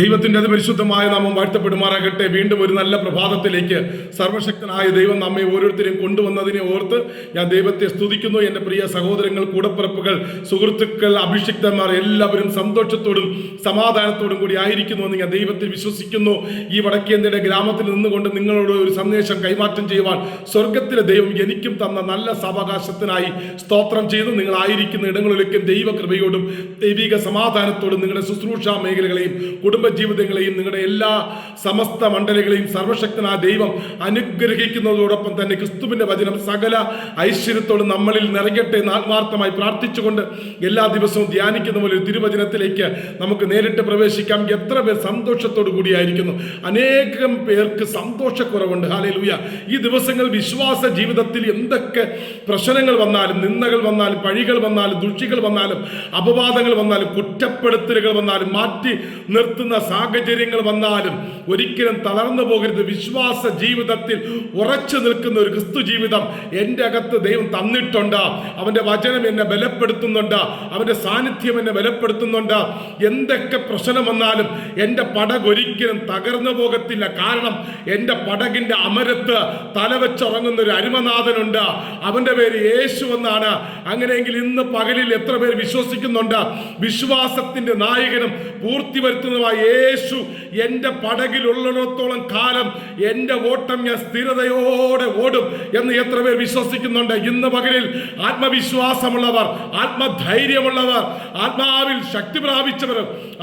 ദൈവത്തിന്റെ അതിപരിശുദ്ധമായ നാമം വാഴ്ത്തപ്പെടുമാറാകട്ടെ. വീണ്ടും ഒരു നല്ല പ്രഭാതത്തിലേക്ക് സർവശക്തനായ ദൈവം നമ്മെ ഓരോരുത്തരെയും കൊണ്ടുവന്നതിനെ ഓർത്ത് ഞാൻ ദൈവത്തെ സ്തുതിക്കുന്നു. എന്റെ പ്രിയ സഹോദരങ്ങൾ കൂടപ്പിറപ്പുകൾ സുഹൃത്തുക്കൾ അഭിഷിക്തന്മാർ എല്ലാവരും സന്തോഷത്തോടും സമാധാനത്തോടും കൂടി ആയിരിക്കുന്നു എന്ന് ഞാൻ ദൈവത്തിൽ വിശ്വസിക്കുന്നു. ഈ വടക്കേന്ത്യയുടെ ഗ്രാമത്തിൽ നിന്നുകൊണ്ട് നിങ്ങളോട് ഒരു സന്ദേശം കൈമാറ്റം ചെയ്യുവാൻ സ്വർഗത്തിലെ ദൈവം എനിക്കും തന്ന നല്ല സാവകാശത്തിനായി സ്തോത്രം ചെയ്ത്. നിങ്ങളായിരിക്കുന്ന ഇടങ്ങളിലേക്കും ദൈവകൃപയോടും ദൈവിക സമാധാനത്തോടും നിങ്ങളുടെ ശുശ്രൂഷാ മേഖലകളെയും കുടുംബജീവിതങ്ങളെയും നിങ്ങളുടെ എല്ലാ സമസ്ത മണ്ഡലങ്ങളെയും സർവശക്തനായ ദൈവം അനുഗ്രഹിക്കുന്നതോടൊപ്പം തന്നെ ക്രിസ്തുവിന്റെ വചനം സകല ഐശ്വര്യത്തോട് നമ്മളിൽ നിറയട്ടെ എന്ന് ആത്മാർത്ഥമായി പ്രാർത്ഥിച്ചുകൊണ്ട് എല്ലാ ദിവസവും ധ്യാനിക്കുന്ന പോലെ ഒരു തിരുവചനത്തിലേക്ക് നമുക്ക് നേരിട്ട് പ്രവേശിക്കാം. എത്ര പേർ സന്തോഷത്തോടു കൂടിയായിരിക്കുന്നു. അനേകം പേർക്ക് സന്തോഷക്കുറവുണ്ട്. ഹാലൂയ ഈ ദിവസങ്ങൾ വിശ്വാസ ജീവിതത്തിൽ എന്തൊക്കെ പ്രശ്നങ്ങൾ വന്നാലും നിന്ദകൾ വന്നാലും പഴികൾ വന്നാലും ദുഷികൾ വന്നാലും അപവാദങ്ങൾ വന്നാലും കുറ്റപ്പെടുത്തലുകൾ വന്നാലും മാറ്റി നിർത്തുന്ന സാഹചര്യങ്ങൾ വന്നാലും ഒരിക്കലും തളർന്നു പോകരുത്. വിശ്വാസ ജീവിതത്തിൽ ഉറച്ചു നിൽക്കുന്ന ഒരു ക്രിസ്തു ജീവിതം എന്റെ അകത്ത് ദൈവം തന്നിട്ടുണ്ട്. അവന്റെ വചനം എന്നെ ബലപ്പെടുത്തുന്നുണ്ട്. അവന്റെ സാന്നിധ്യം എന്നെ ബലപ്പെടുത്തുന്നുണ്ട്. എന്തൊക്കെ പ്രശ്നം വന്നാലും എന്റെ പടകൊരിക്കലും തകർന്നു പോകത്തില്ല. കാരണം എന്റെ പടകിന്റെ അമരത്ത് തലവെച്ചുറങ്ങുന്ന ഒരു അരുമനാഥനുണ്ട്. അവന്റെ പേര് യേശു എന്നാണ്. അങ്ങനെയെങ്കിൽ ഇന്ന് പകലിൽ എത്ര പേർ വിശ്വസിക്കുന്നുണ്ട്? വിശ്വാസത്തിന്റെ നായകനും പൂർത്തി വരുത്തുന്നതുമായ യേശു എന്റെ പടകിലുള്ളിടത്തോളം കാലം എന്റെ ഓട്ടം ഞാൻ സ്ഥിരതയോടെ ഓടും എന്ന് എത്ര പേർ വിശ്വസിക്കുന്നുണ്ട്. ഇന്ന് പകലിൽ ആത്മവിശ്വാസമുള്ളവർ ആത്മധൈര്യമുള്ളവർ ആത്മാവിൽ ശക്തി പ്രാപിച്ചവർ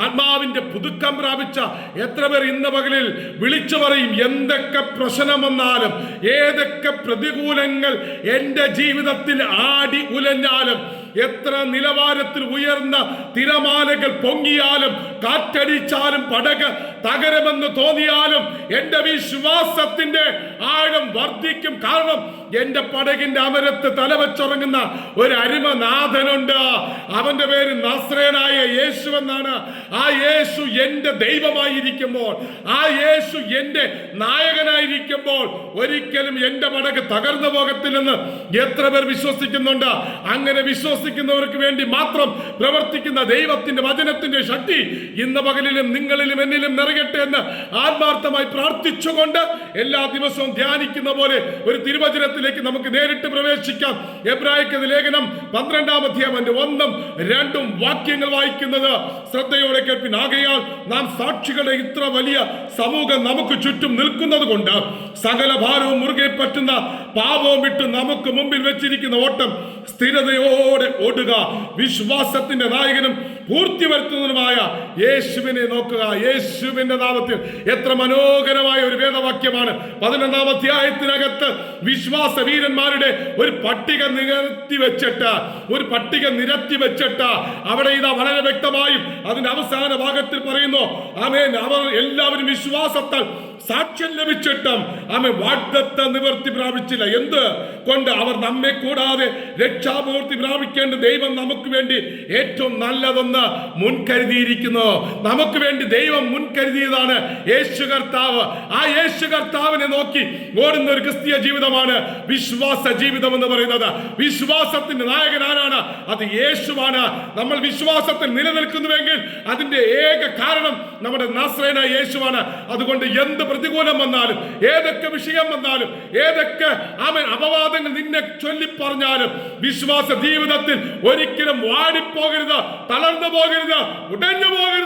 ആത്മാവിന്റെ പുതുക്കം പ്രാപിച്ച എത്ര പേർ ഇന്ന് പകലിൽ വിളിച്ചു പറയും എന്തൊക്കെ പ്രശ്നം വന്നാലും ഏതൊക്കെ പ്രതികൂലങ്ങൾ എന്റെ ജീവിതത്തിൽ ആടി ഉലഞ്ഞാലും എത്ര നിലവാരത്തിൽ ഉയർന്ന തിരമാലകൾ പൊങ്ങിയാലും കാറ്റടിച്ചാലും പടക തകരമെന്ന് തോന്നിയാലും എന്റെ വിശ്വാസത്തിന്റെ ആഴം വർദ്ധിക്കും കാരണം എന്റെ പടകിന്റെ അമരത്ത് തലവച്ചുറങ്ങുന്ന ഒരു അരുമനാഥനുണ്ട്. അവന്റെ പേര് നസ്രേനായ യേശു എന്നാണ്. ആ യേശു എന്റെ ദൈവമായിരിക്കുമ്പോൾ ആ യേശു എന്റെ നായകനായിരിക്കുമ്പോൾ ഒരിക്കലും എന്റെ മടക്ക് തകർന്നു പോകത്തില്ലെന്ന് എത്ര പേർ വിശ്വസിക്കുന്നുണ്ട്. അങ്ങനെ വിശ്വസിക്കുന്നവർക്ക് വേണ്ടി മാത്രം പ്രവർത്തിക്കുന്ന ദൈവത്തിന്റെ വചനത്തിന്റെ ശക്തി ഇന്ന് പകലിലും നിങ്ങളിലും എന്നിലും നിറയട്ടെ എന്ന് ആത്മാർത്ഥമായി പ്രാർത്ഥിച്ചുകൊണ്ട് എല്ലാ ദിവസവും ധ്യാനിക്കുന്ന പോലെ ഒരു തിരുവചനത്തിലേക്ക് നമുക്ക് നേരിട്ട് പ്രവേശിക്കാം. എബ്രാഹിക്കത് ലേഖനം പന്ത്രണ്ടാം അധ്യായം ഒന്നും രണ്ടും വാക്യങ്ങൾ വായിക്കുന്നത് ശ്രദ്ധയോടെ കേൾപ്പിൻ. ആകയാൽ നാം സാക്ഷികളുടെ ഇത്ര വലിയ സമൂഹം നമുക്ക് ചുറ്റും നിൽക്കുന്നത് കൊണ്ട് സകല ഭാരവും മുറുകെ പറ്റുന്ന പാപവും വിട്ട് നമുക്ക് മുമ്പിൽ വെച്ചിരിക്കുന്ന ഓട്ടം സ്ഥിരതയോടെ ഓടുക. വിശ്വാസത്തിന്റെ നായകനും പൂർത്തി വരുത്തുന്നതിനുമായ യേശുവിനെ നോക്കുക. യേശുവിന്റെ നാമത്തിൽ എത്ര മനോഹരമായ ഒരു വേദവാക്യമാണ്. പതിനൊന്നാം അധ്യായത്തിനകത്ത് വിശ്വാസ വീരന്മാരുടെ ഒരു പട്ടിക നിരത്തി വെച്ചിട്ട് ഒരു പട്ടിക നിരത്തി വെച്ചിട്ട് അവിടെ ഇതാ വളരെ വ്യക്തമായും അതിന്റെ അവസാന ഭാഗത്തിൽ പറയുന്നു ആമേൻ. അവർ എല്ലാവരും വിശ്വാസത്താൽ സാക്ഷ്യം ലഭിച്ചിട്ടും ആമെ വാഗ്ദത്ത നിവർത്തി പ്രാപിച്ചില്ല. എന്ത്? കൊണ്ട് അവർ നമ്മെ കൂടാതെ രക്ഷാപൂർത്തി പ്രാപിക്കേണ്ട ദൈവം നമുക്ക് വേണ്ടി ഏറ്റവും നല്ലതെന്ന് മുൻകരുതിയിരിക്കുന്നു. നമുക്ക് വേണ്ടി ദൈവം മുൻകരുതിയതാണ് യേശു കർത്താവ്. ആ യേശു കർത്താവിനെ നോക്കി ഓടുന്ന ഒരു ക്രിസ്തീയ ജീവിതമാണ് വിശ്വാസ ജീവിതം എന്ന് പറയുന്നത്. വിശ്വാസത്തിന്റെ നായകൻ ആരാണ്? അത് യേശുവാണ്. നമ്മൾ വിശ്വാസത്തിൽ നിലനിൽക്കുന്നുവെങ്കിൽ അതിന്റെ ഏക കാരണം നമ്മുടെ നസ്രേന യേശുവാണ്. അതുകൊണ്ട് എന്ത് പ്രതികൂലം വന്നാലും ഏതൊക്കെ വിഷയം വന്നാലും ഏതൊക്കെ അവൻ അപവാദങ്ങൾ നിന്നെ ചൊല്ലി പറഞ്ഞാലും വിശ്വാസ ജീവിതത്തിൽ ഒരിക്കലും വാടിപ്പോകരുത് തളർന്നു പോകരുത് ഉടഞ്ഞു പോകരുത്.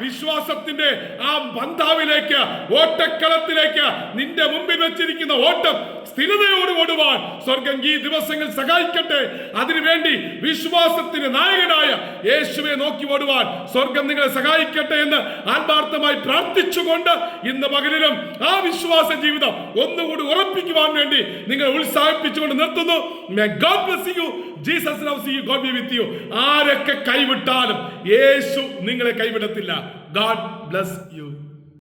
വിശ്വാസത്തിന്റെ ആ ബന്ധാവിലേക്ക് ഓട്ടക്കളത്തിലേക്ക് നിന്റെ മുമ്പിൽ വെച്ചിരിക്കുന്ന ഓട്ടം സ്ഥിരതയോട് ഓടുവാൻ സ്വർഗം ഈ ദിവസങ്ങൾ സഹായിക്കട്ടെ. അതിനുവേണ്ടി വിശ്വാസത്തിന്റെ നായകനായ യേശുവെ നോക്കി ഓടുവാൻ സ്വർഗം നിങ്ങളെ സഹായിക്കട്ടെ എന്ന് ആത്മാർത്ഥമായി പ്രാർത്ഥിച്ചുകൊണ്ട് ഇന്ന് പകലിലും ആ വിശ്വാസ ജീവിതം ഒന്നുകൂടി ഉറപ്പിക്കുവാൻ വേണ്ടി നിങ്ങൾ ഉത്സാഹിപ്പിച്ചുകൊണ്ട് നിർത്തുന്നു. Jesus with you. ആരൊക്കെ കൈവിട്ടാലും യേശു നിങ്ങളെ കൈവിടത്തില്ല. God bless you